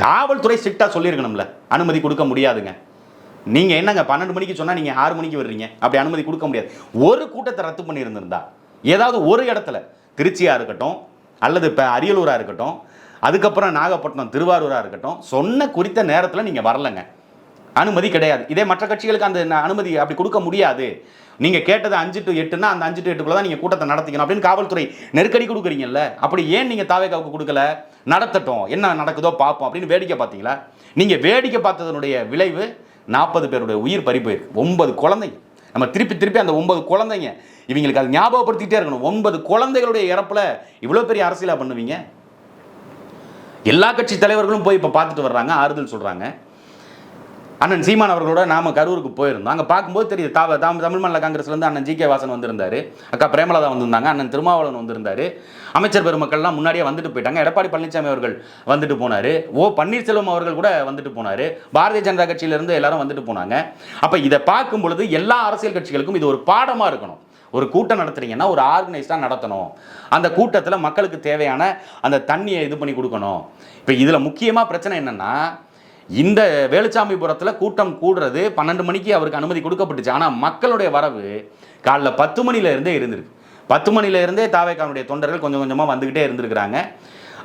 காவல்துறை ஸ்ட்ரிக்டாக சொல்லியிருக்கணும்ல அனுமதி கொடுக்க முடியாதுங்க. நீங்கள் என்னங்க பன்னெண்டு மணிக்கு சொன்னால் நீங்கள் ஆறு மணிக்கு வர்றீங்க அப்படி அனுமதி கொடுக்க முடியாது. ஒரு கூட்டத்தை ரத்து பண்ணியிருந்திருந்தா ஏதாவது ஒரு இடத்துல திருச்சியாக இருக்கட்டும் அல்லது இப்போ அரியலூராக இருக்கட்டும் அதுக்கப்புறம் நாகப்பட்டினம் திருவாரூராக இருக்கட்டும் சொன்ன குறித்த நேரத்தில் நீங்கள் வரலைங்க. அனுமதி கிடையாது. இதே மற்ற கட்சிகளுக்கு அந்த அனுமதி அப்படி கொடுக்க முடியாது. நீங்கள் கேட்டது அஞ்சு டு எட்டுனா அந்த அஞ்சு டு எட்டுக்குள்ள தான் நீங்கள் கூட்டத்தை நடத்திக்கணும் அப்படின்னு காவல்துறை நெருக்கடி கொடுக்குறீங்கல்ல? அப்படி ஏன் நீங்கள் தாவேகாவுக்கு கொடுக்கல? நடத்தட்டும். என்ன நடக்குதோ பார்ப்போம் அப்படின்னு வேடிக்கை பார்த்தீங்களா? நீங்கள் வேடிக்கை பார்த்ததனுடைய விளைவு நாற்பது பேருடைய உயிர் பறி போயிருக்கு. ஒன்பது குழந்தைங்க நம்ம திருப்பி திருப்பி அந்த ஒன்பது குழந்தைங்க இவங்களுக்கு அது ஞாபகப்படுத்திக்கிட்டே இருக்கணும். ஒன்பது குழந்தைகளுடைய இறப்பில் இவ்வளோ பெரிய அரசியலாக பண்ணுவீங்க? எல்லா கட்சி தலைவர்களும் போய் இப்போ பார்த்துட்டு வர்றாங்க ஆறுதல் சொல்கிறாங்க அண்ணன் சீமான் அவர்களோட நாம கரூருக்கு போயிருந்தோம். அங்கே பார்க்கும்போது தெரியுது தாவ தாம் தமிழ் மாநில காங்கிரஸ்லேருந்து அண்ணன் ஜி கே வாசன் வந்திருந்தார். அக்கா பிரேமலதா வந்திருந்தாங்க அண்ணன் திருமாவளவன் வந்திருந்தார். அமைச்சர் பெருமக்கள்லாம் முன்னாடியே வந்துட்டு போயிட்டாங்க. எடப்பாடி பழனிசாமி அவர்கள் வந்துட்டு போனார். ஓ பன்னீர்செல்வம் அவர்கள் கூட வந்துட்டு போனார். பாரதிய ஜனதா கட்சியிலேருந்து எல்லாரும் வந்துட்டு போனாங்க. அப்போ இதை பார்க்கும் பொழுது எல்லா அரசியல் கட்சிகளுக்கும் இது ஒரு பாடமாக இருக்கணும். ஒரு கூட்டம் நடத்துறீங்கன்னா ஒரு ஆர்கனைஸ்டாக நடத்தணும். அந்த கூட்டத்தில் மக்களுக்கு தேவையான அந்த தண்ணியை இது பண்ணி கொடுக்கணும். இப்போ இதில் முக்கியமாக பிரச்சனை என்னென்னா இந்த வேலுச்சாமிபுரத்தில் கூட்டம் கூடுறது பன்னெண்டு மணிக்கு அவருக்கு அனுமதி கொடுக்கப்பட்டுச்சு. ஆனால் மக்களுடைய வரவு காலைல பத்து மணில இருந்திருக்கு. பத்து மணில தாவேக்கானுடைய தொண்டர்கள் கொஞ்சம் கொஞ்சமாக வந்துக்கிட்டே இருந்திருக்கிறாங்க.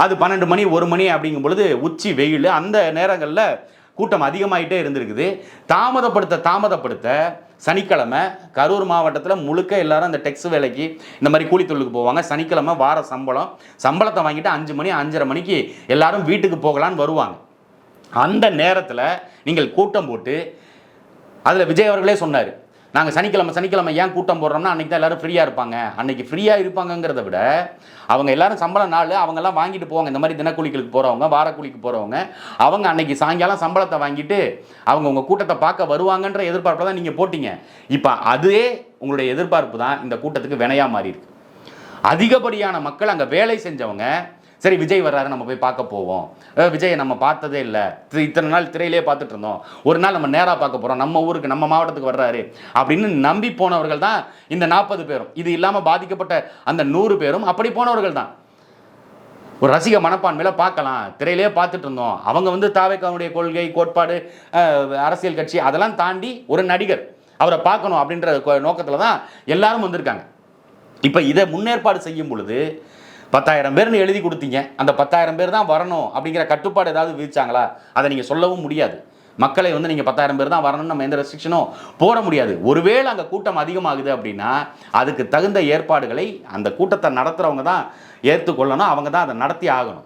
அது பன்னெண்டு மணி ஒரு மணி அப்படிங்கும் பொழுது உச்சி வெயில் அந்த நேரங்களில் கூட்டம் அதிகமாகிட்டே இருந்திருக்குது. தாமதப்படுத்த தாமதப்படுத்த சனிக்கிழமை கரூர் மாவட்டத்தில் முழுக்க எல்லாரும் அந்த டெக்ஸ் வேலைக்கு இந்த மாதிரி கூலி தொழிலுக்கு போவாங்க. சனிக்கிழமை வார சம்பளம் சம்பளத்தை வாங்கிட்டு அஞ்சு மணி அஞ்சரை மணிக்கு எல்லாரும் வீட்டுக்கு போகலான்னு வருவாங்க. அந்த நேரத்தில் நீங்கள் கூட்டம் போட்டு அதில் விஜய் அவர்களே சொன்னார் நாங்கள் சனிக்கிழமை சனிக்கிழமை ஏன் கூட்டம் போடுறோம்னா அன்றைக்கி தான் எல்லாரும் ஃப்ரீயாக இருப்பாங்க. அன்றைக்கி ஃப்ரீயாக இருப்பாங்கங்கிறத விட அவங்க எல்லாரும் சம்பளம் நாள் அவங்கெல்லாம் வாங்கிட்டு போவாங்க. இந்த மாதிரி தினக்கூலிகளுக்கு போகிறவங்க வாரக்கூலிக்கு போகிறவங்க அவங்க அன்றைக்கி சாயங்காலம் சம்பளத்தை வாங்கிட்டு அவங்க உங்கள் கூட்டத்தை பார்க்க வருவாங்கன்ற எதிர்பார்ப்பில் தான் நீங்கள் போட்டிங்க. இப்போ அதே உங்களுடைய எதிர்பார்ப்பு தான் இந்த கூட்டத்துக்கு வினையாக மாறி இருக்கு அதிகப்படியான மக்கள் அங்கே வேலை செஞ்சவங்க சரி விஜய் வர்றாரு நம்ம போய் பார்க்க போவோம். விஜயை நம்ம பார்த்ததே இல்லை. இத்தனை நாள் திரையிலே பார்த்துட்டு இருந்தோம். ஒரு நாள் நம்ம நேராக பார்க்க போகிறோம் நம்ம ஊருக்கு நம்ம மாவட்டத்துக்கு வர்றாரு அப்படின்னு நம்பி போனவர்கள் தான் இந்த நாற்பது பேரும். இது இல்லாமல் பாதிக்கப்பட்ட அந்த நூறு பேரும் அப்படி போனவர்கள் தான். ஒரு ரசிக மனப்பான்மையில் பார்க்கலாம். திரையிலே பார்த்துட்டு இருந்தோம். அவங்க வந்து தாவேக்காவுடைய கொள்கை கோட்பாடு அரசியல் கட்சி அதெல்லாம் தாண்டி ஒரு நடிகர். அவரை பார்க்கணும் அப்படின்ற நோக்கத்தில் தான் எல்லாரும் வந்திருக்காங்க. இப்போ இதை முன்னேற்பாடு செய்யும் பொழுது பத்தாயிரம் பேர்னு எழுதி கொடுத்தீங்க. அந்த பத்தாயிரம் பேர் தான் வரணும் அப்படிங்கிற கட்டுப்பாடு ஏதாவது விதிச்சாங்களா? அதை நீங்கள் சொல்லவும் முடியாது. மக்களை வந்து நீங்கள் பத்தாயிரம் பேர் தான் வரணும்னு நம்ம எந்த ரெஸ்ட்ரிக்ஷனும் போட முடியாது. ஒருவேளை அங்கே கூட்டம் அதிகமாகுது அப்படின்னா அதுக்கு தகுந்த ஏற்பாடுகளை அந்த கூட்டத்தை நடத்துகிறவங்க தான் ஏற்றுக்கொள்ளணும் அவங்க தான் அதை நடத்தி ஆகணும்.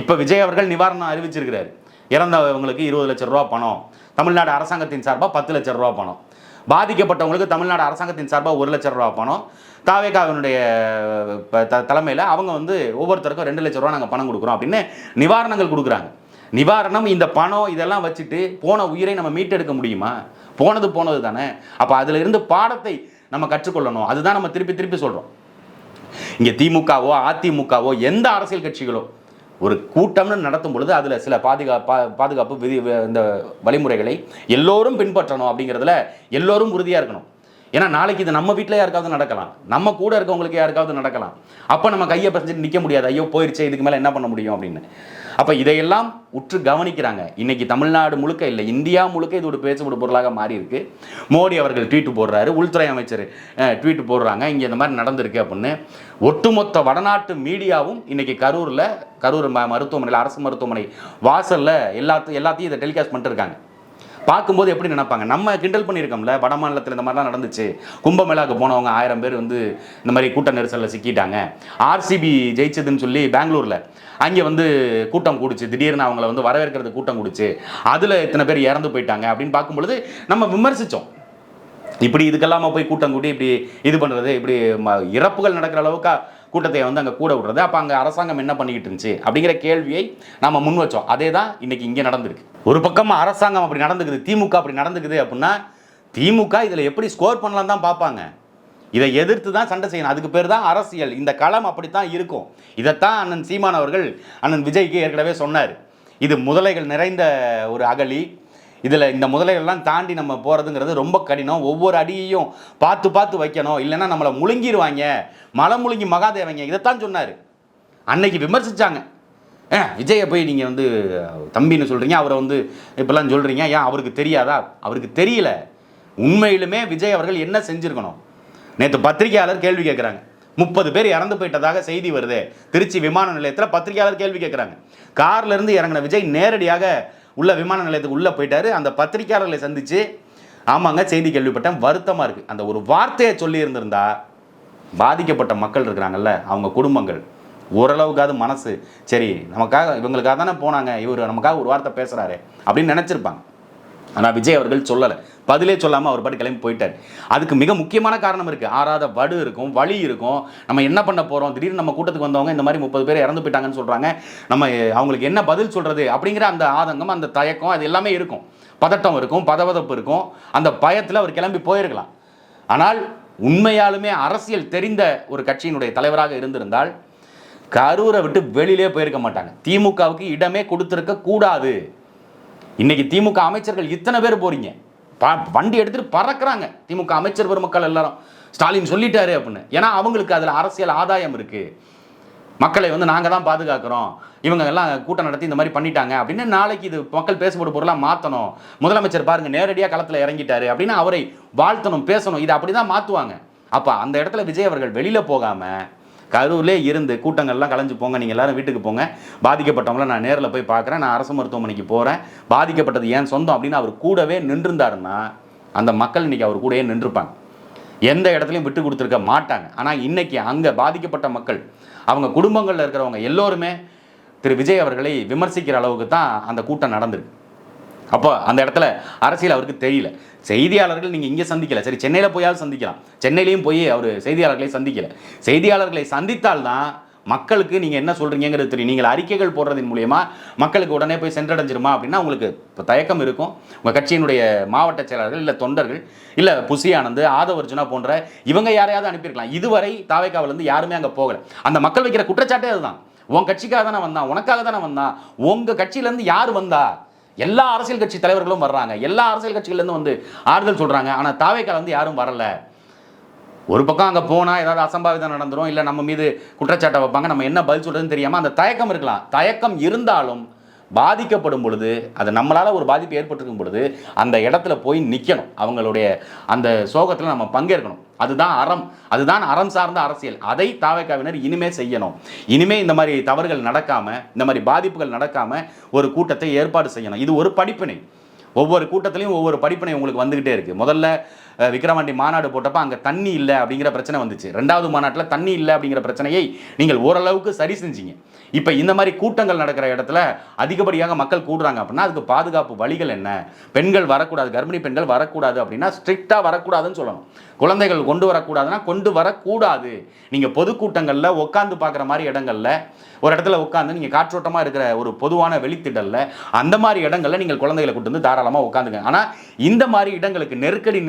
இப்போ விஜய் அவர்கள் நிவாரணம் அறிவிச்சிருக்கிறார். இறந்தவங்களுக்கு இருபது லட்சம் ரூபா பணம். தமிழ்நாடு அரசாங்கத்தின் சார்பாக பத்து லட்சம் ரூபா பணம். பாதிக்கப்பட்டவங்களுக்கு தமிழ்நாடு அரசாங்கத்தின் சார்பாக ஒரு லட்சம் ரூபா பணம். தாவேகாவினுடைய த தலைமையில் அவங்க வந்து ஒவ்வொருத்தருக்கும் ரெண்டு லட்சம் ரூபா நாங்கள் பணம் கொடுக்குறோம் அப்படின்னு நிவாரணங்கள் கொடுக்குறாங்க. நிவாரணம் இந்த பணம் இதெல்லாம் வச்சுட்டு போன உயிரை நம்ம மீட்டெடுக்க முடியுமா? போனது போனது தானே. அப்போ அதில் இருந்து பாடத்தை நம்ம கற்றுக்கொள்ளணும். அதுதான் நம்ம திருப்பி திருப்பி சொல்கிறோம் இங்கே திமுகவோ அதிமுகவோ எந்த அரசியல் கட்சிகளோ ஒரு கூட்டம்னு நடத்தும் பொழுது அதில் சில பாதுகா பா பாதுகாப்பு விதி இந்த வழிமுறைகளை எல்லோரும் பின்பற்றணும் அப்படிங்கிறதுல எல்லோரும் உறுதியாக இருக்கணும். ஏன்னா நாளைக்கு இது நம்ம வீட்டில் யாருக்காவது நடக்கலாம். நம்ம கூட இருக்கவங்களுக்கு யாருக்காவது நடக்கலாம். அப்போ நம்ம கையை பசஞ்சிட்டு நிற்க முடியாது. ஐயோ போயிடுச்சே இதுக்கு மேலே என்ன பண்ண முடியும் அப்படின்னு. அப்போ இதையெல்லாம் உற்று கவனிக்கிறாங்க. இன்னைக்கு தமிழ்நாடு முழுக்க இல்லை இந்தியா முழுக்க இது ஒரு பேசுபடு பொருளாக மாறி இருக்கு மோடி அவர்கள் ட்வீட்டு போடுறாரு உள்துறை அமைச்சர் ட்வீட்டு போடுறாங்க. இங்கே இந்த மாதிரி நடந்திருக்கு அப்படின்னு. ஒட்டுமொத்த வடநாட்டு மீடியாவும் இன்னைக்கு கரூரில் கரூர் ம மருத்துவமனையில் அரசு மருத்துவமனை வாசலில் எல்லாத்தையும் எல்லாத்தையும் இதை டெலிகாஸ்ட் பண்ணிட்டு இருக்காங்க. பார்க்கும்போது எப்படி நினைப்பாங்க? நம்ம கிண்டல் பண்ணியிருக்கோம்ல வட மாநிலத்தில் இந்த மாதிரிலாம் நடந்துச்சு. கும்பமேளாவுக்கு போனவங்க ஆயிரம் பேர் வந்து இந்த மாதிரி கூட்ட நெரிசலில் சிக்கிட்டாங்க. ஆர்சிபி ஜெயிச்சதுன்னு சொல்லி பெங்களூரில். அங்கே வந்து கூட்டம் கூடுச்சு. திடீர்னு அவங்கள வந்து வரவேற்கிறது கூட்டம் கூடுச்சு. அதில் இத்தனை பேர் இறந்து போயிட்டாங்க அப்படின்னு பார்க்கும்பொழுது நம்ம விமர்சித்தோம் இப்படி இதுக்கெல்லாம் போய் கூட்டம் கூட்டி இப்படி இது பண்ணுறது? இப்படி ம- இறப்புகள் நடக்கிற அளவுக்கு கூட்டத்தை வந்து அங்கே கூட விடுறது? அப்போ அங்கே அரசாங்கம் என்ன பண்ணிக்கிட்டு இருந்துச்சு? அப்படிங்கிற கேள்வியை நம்ம முன் வச்சோம் அதே தான் இன்றைக்கி இங்கே நடந்திருக்கு. ஒரு பக்கம் அரசாங்கம் அப்படி நடந்துக்குது திமுக அப்படி நடந்துக்குது அப்படின்னா திமுக இதில் எப்படி ஸ்கோர் பண்ணலாம் தான் பார்ப்பாங்க. இதை எதிர்த்து தான் சண்டை செய்யணும். அதுக்கு பேர் தான் அரசியல். இந்த களம் அப்படித்தான் இருக்கும். இதைத்தான் அண்ணன் சீமான் அவர்கள் அண்ணன் விஜய்க்கு ஏற்கனவே சொன்னார். இது முதலைகள் நிறைந்த ஒரு அகலி இதில் இந்த முதலைகள்லாம் தாண்டி நம்ம போகிறதுங்கிறது ரொம்ப கடினம். ஒவ்வொரு அடியையும் பார்த்து பார்த்து வைக்கணும். இல்லைன்னா நம்மளை முழுங்கிடுவாங்க மலை முழுங்கி மகாதேவங்க. இதைத்தான் சொன்னார். அன்னைக்கு விமர்சிச்சாங்க. விஜயை போய் நீங்கள் வந்து தம்பின்னு சொல்கிறீங்க அவரை வந்து இப்பெல்லாம் சொல்கிறீங்க ஏன் அவருக்கு தெரியாதா? அவருக்கு தெரியல. உண்மையிலுமே விஜய் அவர்கள் என்ன செஞ்சுருக்கணும்? நேற்று பத்திரிகையாளர் கேள்வி கேட்குறாங்க முப்பது பேர் இறந்து போயிட்டதாக செய்தி வருது. திருச்சி விமான நிலையத்தில் பத்திரிகையாளர் கேள்வி கேட்குறாங்க கார்லேருந்து இறங்கின விஜய் நேரடியாக உள்ள விமான நிலையத்துக்கு உள்ளே போயிட்டாரு. அந்த பத்திரிகையாளர்களை சந்திச்சு ஆமாங்க செய்தி கேள்விப்பட்டேன். வருத்தமாக இருக்குது அந்த ஒரு வார்த்தையை சொல்லியிருந்திருந்தா பாதிக்கப்பட்ட மக்கள் இருக்கிறாங்கல்ல அவங்க குடும்பங்கள். ஓரளவுக்காவது மனசு சரி நமக்காக இவங்களுக்காக தானே போனாங்க இவர் நமக்காக ஒரு வார்த்தை பேசுகிறாரு அப்படின்னு நினச்சிருப்பாங்க. ஆனால் விஜய் அவர்கள் சொல்லலை. பதிலே சொல்லாமல் அவர் பாட்டு கிளம்பி போயிட்டார். அதுக்கு மிக முக்கியமான காரணம் இருக்குது ஆறாத வடு இருக்கும் வலி இருக்கும். நம்ம என்ன பண்ண போகிறோம் திடீர்னு நம்ம கூட்டத்துக்கு வந்தவங்க இந்த மாதிரி முப்பது பேர் இறந்து போயிட்டாங்கன்னு சொல்கிறாங்க நம்ம அவங்களுக்கு என்ன பதில் சொல்கிறது அப்படிங்கிற அந்த ஆதங்கம் அந்த தயக்கம் அது எல்லாமே இருக்கும். பதட்டம் இருக்கும் பதவதப்பு இருக்கும். அந்த பயத்தில் அவர் கிளம்பி போயிருக்கலாம். ஆனால் உண்மையாலுமே அரசியல் தெரிந்த ஒரு கட்சியினுடைய தலைவராக இருந்திருந்தால் கரூரை விட்டு வெளியிலே போயிருக்க மாட்டாங்க. திமுகவுக்கு இடமே கொடுத்துருக்க கூடாது. இன்னைக்கு திமுக அமைச்சர்கள் இத்தனை பேர் போறீங்க. ப- வண்டி எடுத்துட்டு பறக்குறாங்க. திமுக அமைச்சர் பெருமக்கள் எல்லாரும். ஸ்டாலின் சொல்லிட்டாரு அப்படின்னு. ஏன்னா அவங்களுக்கு அதில் அரசியல் ஆதாயம் இருக்கு. மக்களை வந்து நாங்கள் தான் பாதுகாக்கிறோம். இவங்க எல்லாம் கூட்டம் நடத்தி இந்த மாதிரி பண்ணிட்டாங்க அப்படின்னு நாளைக்கு இது மக்கள் பேசப்படும் பொருளாக மாற்றணும் முதலமைச்சர் பாருங்க நேரடியாக களத்தில் இறங்கிட்டாரு அப்படின்னு அவரை வாழ்த்தணும் பேசணும். இதை அப்படி தான் மாற்றுவாங்க அப்போ அந்த இடத்துல விஜய் அவர்கள் வெளியில் போகாமல் கரூர்லே இருந்து கூட்டங்கள்லாம் கலைஞ்சு போங்க நீங்கள் எல்லாரும் வீட்டுக்கு போங்க. பாதிக்கப்பட்டவங்கள நான் நேரில் போய் பார்க்குறேன். நான் அரசு மருத்துவமனைக்கு போகிறேன் பாதிக்கப்பட்டது ஏன் சொந்தம் அப்படின்னு அவர் கூடவே நின்றுந்தாருன்னா அந்த மக்கள் இன்றைக்கி அவர் கூடயே நின்றுப்பாங்க. எந்த இடத்துலையும் விட்டு கொடுத்துருக்க மாட்டாங்க. ஆனால் இன்றைக்கி அங்கே பாதிக்கப்பட்ட மக்கள் அவங்க குடும்பங்களில் இருக்கிறவங்க எல்லோருமே திரு. விஜய் அவர்களை விமர்சிக்கிற அளவுக்கு தான் அந்த கூட்டம் நடந்திருக்கு. அப்போ அந்த இடத்துல அரசியல் அவருக்கு தெரியல. செய்தியாளர்கள் நீங்கள் இங்கே சந்திக்கல. சரி சென்னையில் போயாவது சந்திக்கலாம். சென்னையிலையும் போய் அவர் செய்தியாளர்களை சந்திக்கல. செய்தியாளர்களை சந்தித்தால்தான் மக்களுக்கு நீங்கள் என்ன சொல்கிறீங்கிறது தெரியும். நீங்கள் அறிக்கைகள் போடுறதன் மூலயமா மக்களுக்கு உடனே போய் சென்றடைஞ்சிருமா அப்படின்னா உங்களுக்கு இப்போ தயக்கம் இருக்கும். உங்கள் கட்சியினுடைய மாவட்ட செயலாளர்கள் இல்லை தொண்டர்கள் இல்லை புசி ஆதவர்ஜுனா போன்ற இவங்க யாரையாவது அனுப்பியிருக்கலாம். இதுவரை தாவைக்காவிலேருந்து யாருமே அங்கே போகலை. அந்த மக்கள் வைக்கிற குற்றச்சாட்டே அதுதான். உன் கட்சிக்காக தானே வந்தான். உனக்காக தானே வந்தான். உங்கள் கட்சியிலேருந்து யார் வந்தா? எல்லா அரசியல் கட்சி தலைவர்களும் வர்றாங்க. எல்லா அரசியல் கட்சிகள்லேருந்து வந்து ஆறுதல் சொல்கிறாங்க ஆனால் தாவேக்கால் வந்து யாரும் வரல. ஒரு பக்கம் அங்கே போனால் ஏதாவது அசம்பாவிதம் நடந்துடும் இல்லை நம்ம மீது குற்றச்சாட்டை வைப்பாங்க. நம்ம என்ன பதில் சொல்கிறதுன்னு தெரியாமல் அந்த தயக்கம் இருக்கலாம். தயக்கம் இருந்தாலும் பாதிக்கப்படும் பொழுது அது நம்மளால் ஒரு பாதிப்பு ஏற்பட்டிருக்கும் பொழுது அந்த இடத்துல போய் நிற்கணும் அவங்களுடைய அந்த சோகத்தில் நம்ம பங்கேற்கணும். அதுதான் அறம். அதுதான் அறம் சார்ந்த அரசியல். அதை தாவைக்காவினர் இனிமே செய்யணும். இனிமே இந்த மாதிரி தவறுகள் நடக்காமல் இந்த மாதிரி பாதிப்புகள் நடக்காமல் ஒரு கூட்டத்தை ஏற்பாடு செய்யணும். இது ஒரு படிப்பினை. ஒவ்வொரு கூட்டத்திலையும் ஒவ்வொரு படிப்பினை உங்களுக்கு வந்துக்கிட்டே இருக்குது முதல்ல அஹ், மாநாடு போட்டப்ப அங்கே தண்ணி இல்லை அப்படிங்கிற பிரச்சனை வந்துச்சு. ரெண்டாவது மாநாட்டில் தண்ணி இல்லை அப்படிங்கிற பிரச்சனையை நீங்கள் ஓரளவுக்கு சரி செஞ்சீங்க. இப்போ இந்த மாதிரி கூட்டங்கள் நடக்கிற இடத்துல அதிகப்படியாக மக்கள் கூடுறாங்க அப்படின்னா அதுக்கு பாதுகாப்பு வழிகள் என்ன? பெண்கள் வரக்கூடாது கர்ப்பிணி பெண்கள் வரக்கூடாது அப்படின்னா ஸ்ட்ரிக்டாக வரக்கூடாதுன்னு சொல்லணும். குழந்தைகள் கொண்டு வரக்கூடாதுன்னா கொண்டு வரக்கூடாது. நீங்கள் பொதுக்கூட்டங்களில் உட்காந்து பார்க்குற மாதிரி இடங்களில் ஒரு இடத்துல உட்காந்து நீங்கள் காற்றோட்டமாக இருக்கிற ஒரு பொதுவான வெளித்திடல்ல அந்த மாதிரி இடங்களில் நீங்கள் குழந்தைகளை கூட்டு வந்து தாராளமாக உட்காந்துங்க ஆனால் இந்த மாதிரி இடங்களுக்கு நெருக்கடி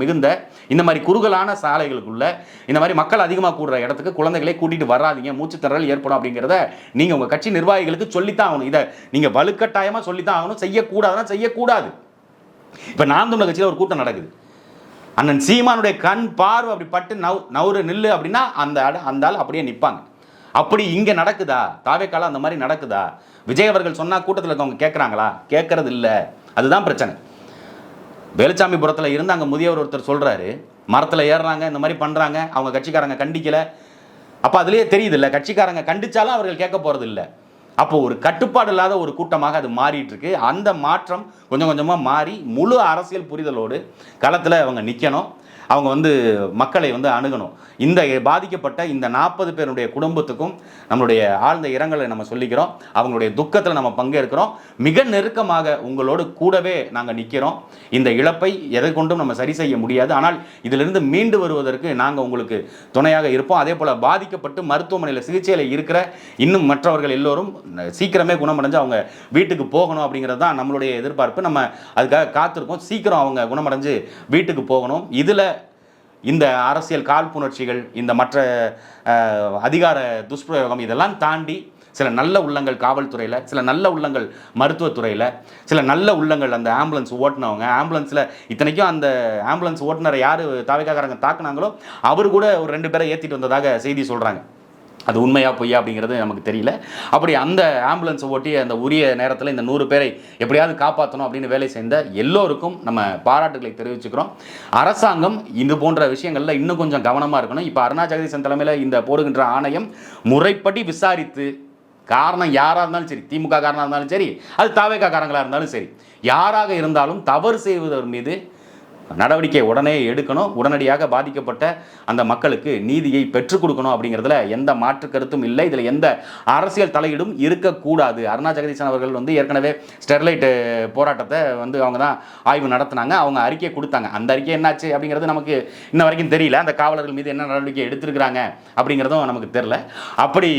மிகுந்த இந்த மாதிரி குறுகலான சாலைகளுக்குள்ள இந்த மாதிரி மக்கள் அதிகமாக கூடுற இடத்துக்கு குழந்தைகளை கூட்டிகிட்டு வராதீங்க. மூச்சுத்திறல் ஏற்படும் அப்படிங்கிறத நீங்கள் உங்கள் கட்சி நிர்வாகிகளுக்கு சொல்லித்தான் ஆகணும். இதை நீங்கள் வலுக்கட்டாயமாக சொல்லித்தான் ஆகணும். செய்யக்கூடாதுன்னா செய்யக்கூடாது. இப்போ நான் தமிழர் கட்சியில் ஒரு கூட்டம் நடக்குது. அண்ணன் சீமானுடைய கண் பார்வை அப்படி பட்டு நவ் நவுறு நில்லு அப்படின்னா அந்த அந்த ஆள் அப்படியே நிற்பாங்க அப்படி இங்கே நடக்குதா? தாவேக்கால அந்த மாதிரி நடக்குதா? விஜய் அவர்கள் சொன்னால் கூட்டத்தில் இருக்கவங்க கேட்குறாங்களா கேட்கறது இல்லை. அதுதான் பிரச்சனை. வேலுச்சாமிபுரத்தில் இருந்து அங்கே முதியவர் ஒருத்தர் சொல்கிறாரு மரத்தில் ஏறுறாங்க இந்த மாதிரி பண்ணுறாங்க அவங்க கட்சிக்காரங்க கண்டிக்கலை. அப்போ அதுலேயே தெரியுது இல்லை கட்சிக்காரங்க கண்டிச்சாலும் அவர்கள் கேட்க போகிறது இல்லை அப்போ ஒரு கட்டுப்பாடு இல்லாத ஒரு கூட்டமாக அது மாறிட்டு இருக்கு அந்த மாற்றம் கொஞ்சம் கொஞ்சமாக மாறி முழு அரசியல் புரிதலோடு களத்தில் அவங்க நிற்கணும் அவங்க வந்து மக்களை வந்து அணுகணும். இந்த பாதிக்கப்பட்ட இந்த நாற்பது பேருடைய குடும்பத்துக்கும் நம்மளுடைய ஆழ்ந்த இரங்கலை நம்ம சொல்லிக்கிறோம். அவங்களுடைய துக்கத்தில் நம்ம பங்கேற்கிறோம். மிக நெருக்கமாக உங்களோடு கூடவே நாங்கள் நிற்கிறோம் இந்த இழப்பை எதை கொண்டும் நம்ம சரி செய்ய முடியாது. ஆனால் இதிலிருந்து மீண்டு வருவதற்கு நாங்கள் உங்களுக்கு துணையாக இருப்போம். அதே போல் பாதிக்கப்பட்டு மருத்துவமனையில் சிகிச்சையில் இருக்கிற இன்னும் மற்றவர்கள் எல்லோரும் சீக்கிரமே குணமடைஞ்சு அவங்க வீட்டுக்கு போகணும் அப்படிங்கிறது தான் நம்மளுடைய எதிர்பார்ப்பு. நம்ம அதுக்காக காத்திருக்கோம். சீக்கிரம் அவங்க குணமடைஞ்சு வீட்டுக்கு போகணும். இதில் இந்த அரசியல் காழ்ப்புணர்ச்சிகள் இந்த மற்ற அதிகார துஷ்பிரயோகம் இதெல்லாம் தாண்டி சில நல்ல உள்ளங்கள் காவல்துறையில் சில நல்ல உள்ளங்கள் மருத்துவத்துறையில் சில நல்ல உள்ளங்கள் அந்த ஆம்புலன்ஸ் ஓட்டினவங்க ஆம்புலன்ஸில் இத்தனைக்கும் அந்த ஆம்புலன்ஸ் ஓட்டுநரை யார் தாவிக்காரங்க தாக்குனாங்களோ அவர் கூட ஒரு ரெண்டு பேரை ஏற்றிட்டு வந்ததாக செய்தி சொல்கிறாங்க அது உண்மையா பொய்யா அப்படிங்கிறது நமக்கு தெரியல. அப்படி அந்த ஆம்புலன்ஸ் ஓட்டி அந்த உரிய நேரத்தில் இந்த நூறு பேரை எப்படியாவது காப்பாற்றணும் அப்படின்னு வேலை செய்த எல்லோருக்கும் நம்ம பாராட்டுகளை தெரிவிச்சுக்கிறோம். அரசாங்கம் இது போன்ற விஷயங்களில் இன்னும் கொஞ்சம் கவனமாக இருக்கணும். இப்போ அருணா ஜெகதீசன் தலைமையில் இந்த போடுகின்ற ஆணையம் முறைப்படி விசாரித்து காரணம் யாராக இருந்தாலும் சரி திமுக காரணம் இருந்தாலும் சரி அது தாவேக்கா காரங்களாக இருந்தாலும் சரி யாராக இருந்தாலும் தவறு செய்வதன் மீது நடவடிக்கை உடனே எடுக்கணும். உடனடியாக பாதிக்கப்பட்ட அந்த மக்களுக்கு நீதியை பெற்றுக் கொடுக்கணும் அப்படிங்கிறதுல எந்த மாற்று கருத்தும் இல்லை. இதில் எந்த அரசியல் தலையீடும் இருக்கக்கூடாது. அருணா ஜெகதீசன் அவர்கள் வந்து ஏற்கனவே ஸ்டெர்லைட்டு போராட்டத்தை வந்து அவங்க தான் ஆய்வு நடத்தினாங்க. அவங்க அறிக்கை கொடுத்தாங்க. அந்த அறிக்கை என்னாச்சு அப்படிங்கிறது நமக்கு இன்ன வரைக்கும் தெரியல. அந்த காவலர்கள் மீது என்ன நடவடிக்கை எடுத்திருக்கிறாங்க அப்படிங்கிறதும் நமக்கு தெரியல. அப்படி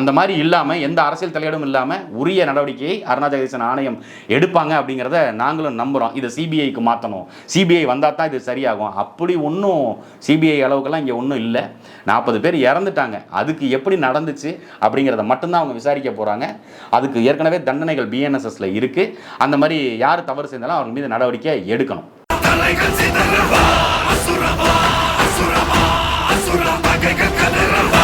அந்த மாதிரி இல்லாமல் எந்த அரசியல் தலையீடும் இல்லாமல் உரிய நடவடிக்கையை அருணா ஜெகதீசன் ஆணையம் எடுப்பாங்க அப்படிங்கிறத நாங்களும் நம்புகிறோம் இதை சிபிஐக்கு மாற்றணும் சிபிஐ வந்தால் தான் இது சரியாகும். அப்படி ஒன்றும் சிபிஐ அளவுக்கெல்லாம் இங்கே ஒன்றும் இல்லை. நாற்பது பேர் இறந்துட்டாங்க. அதுக்கு எப்படி நடந்துச்சு அப்படிங்கிறத மட்டும்தான் அவங்க விசாரிக்க போகிறாங்க அதுக்கு ஏற்கனவே தண்டனைகள் பிஎன்எஸ்எஸில் இருக்குது அந்த மாதிரி யார் தவறு செய்தாலும் அவங்க மீது நடவடிக்கை எடுக்கணும்.